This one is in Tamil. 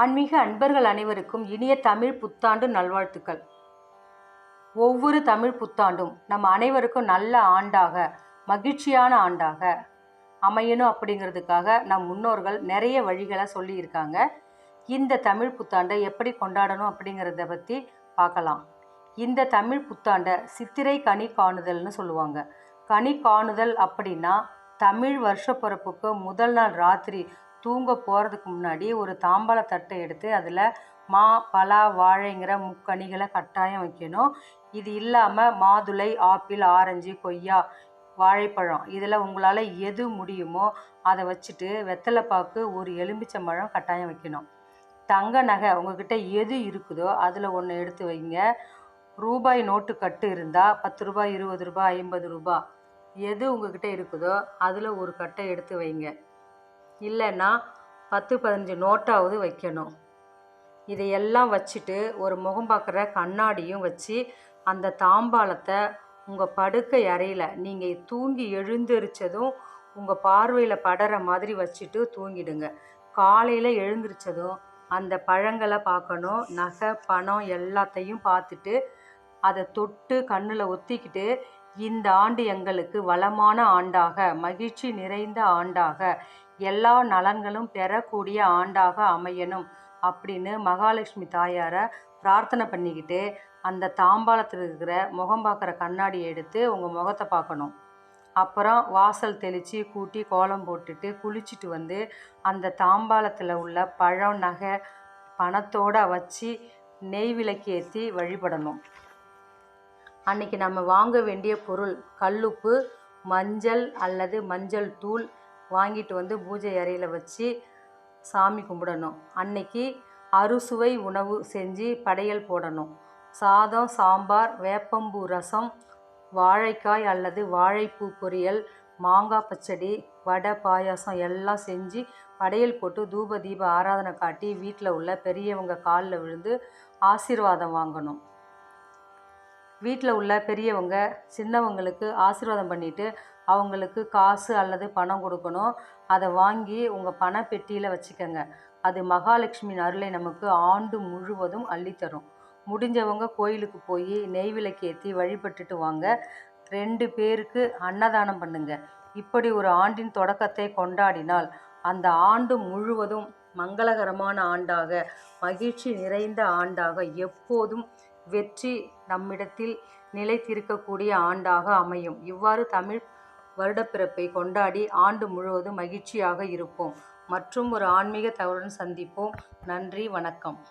ஆன்மீக அன்பர்கள் அனைவருக்கும் இனிய தமிழ் புத்தாண்டு நல்வாழ்த்துக்கள். ஒவ்வொரு தமிழ் புத்தாண்டும் நம்ம அனைவருக்கும் நல்ல ஆண்டாக மகிழ்ச்சியான ஆண்டாக அமையணும் அப்படிங்கிறதுக்காக நம் முன்னோர்கள் நிறைய வழிகளை சொல்லியிருக்காங்க. இந்த தமிழ் புத்தாண்டை எப்படி கொண்டாடணும் அப்படிங்கிறத பற்றி பார்க்கலாம். இந்த தமிழ் புத்தாண்டை சித்திரை கனி காணுதல்னு சொல்லுவாங்க. கனி காணுதல் அப்படின்னா தமிழ் வருஷப்பிறப்புக்கு முதல் நாள் ராத்திரி தூங்க போகிறதுக்கு முன்னாடி ஒரு தாம்பாள தட்டை எடுத்து அதில் மா பலா வாழைங்கிற முக்கனிகளை கட்டாயம் வைக்கணும். இது இல்லாமல் மாதுளை ஆப்பிள் ஆரஞ்சு கொய்யா வாழைப்பழம் இதில் உங்களால் எது முடியுமோ அதை வச்சுட்டு வெத்தலைப்பாக்கு ஒரு எலுமிச்சம்பழம் கட்டாயம் வைக்கணும். தங்க நகை உங்ககிட்ட எது இருக்குதோ அதில் ஒன்று எடுத்து வைங்க. ரூபாய் நோட்டு கட்டு இருந்தால் பத்து ரூபாய் இருபது ரூபாய் ஐம்பது ரூபாய் எது உங்ககிட்ட இருக்குதோ அதில் ஒரு கட்டை எடுத்து வைங்க. இல்லைன்னா பத்து பதினஞ்சு நோட்டாவது வைக்கணும். இதையெல்லாம் வச்சுட்டு ஒரு முகம் பார்க்குற கண்ணாடியும் வச்சு அந்த தாம்பாளத்தை உங்கள் படுக்கை அறையில் நீங்கள் தூங்கி எழுந்திரிச்சதும் உங்கள் பார்வையில் படுற மாதிரி வச்சுட்டு தூங்கிடுங்க. காலையில் எழுந்திரிச்சதும் அந்த பழங்களை பார்க்கணும். நகை பணம் எல்லாத்தையும் பார்த்துட்டு அதை தொட்டு கண்ணில் ஒத்திக்கிட்டு இந்த ஆண்டு எங்களுக்கு வளமான ஆண்டாக மகிழ்ச்சி நிறைந்த ஆண்டாக எல்லா நலன்களும் பெறக்கூடிய ஆண்டாக அமையணும் அப்படின்னு மகாலட்சுமி தாயாரை பிரார்த்தனை பண்ணிக்கிட்டு அந்த தாம்பாளத்தில் இருக்கிற முகம் பார்க்குற கண்ணாடியை எடுத்து உங்கள் முகத்தை பார்க்கணும் அப்புறம் வாசல் தெளித்து கூட்டி கோலம் போட்டுட்டு குளிச்சுட்டு வந்து அந்த தாம்பாளத்தில் உள்ள பழம் நகை பணத்தோடு வச்சு நெய் விளக்கேற்றி வழிபடணும். அன்னைக்கு நம்ம வாங்க வேண்டிய பொருள் கல்லுப்பு மஞ்சள் அல்லது மஞ்சள் தூள் வாங்கிட்டு வந்து பூஜை அறையில் வச்சு சாமி கும்பிடணும். அன்னைக்கு அறுசுவை உணவு செஞ்சு படையல் போடணும். சாதம் சாம்பார் வேப்பம்பூ ரசம் வாழைக்காய் அல்லது வாழைப்பூ பொரியல் மாங்காய் பச்சடி வடை பாயாசம் எல்லாம் செஞ்சு படையல் போட்டு தூப தீப ஆராதனை காட்டி வீட்டில் உள்ள பெரியவங்க காலில் விழுந்து ஆசீர்வாதம் வாங்கணும். வீட்டில் உள்ள பெரியவங்க சின்னவங்களுக்கு ஆசீர்வாதம் பண்ணிவிட்டு அவங்களுக்கு காசு அல்லது பணம் கொடுக்கணும். அதை வாங்கி உங்கள் பணப்பெட்டியில் வச்சுக்கோங்க. அது மகாலட்சுமியின் அருளை நமக்கு ஆண்டு முழுவதும் அள்ளித்தரும். முடிஞ்சவங்க கோயிலுக்கு போய் நெய் விளக்கேற்றி வழிபட்டுட்டு வாங்க. ரெண்டு பேருக்கு அன்னதானம் பண்ணுங்க. இப்படி ஒரு ஆண்டின் தொடக்கத்தை கொண்டாடினால் அந்த ஆண்டு முழுவதும் மங்களகரமான ஆண்டாக மகிழ்ச்சி நிறைந்த ஆண்டாக எப்போதும் வெற்றி நம்மிடத்தில் நிலைத்திருக்கக்கூடிய ஆண்டாக அமையும். இவ்வாறு தமிழ் வருடப்பிறப்பை கொண்டாடி ஆண்டு முழுவதும் மகிழ்ச்சியாக இருப்போம். மற்றும் ஒரு ஆன்மீக தகவலுடன் சந்திப்போம். நன்றி வணக்கம்.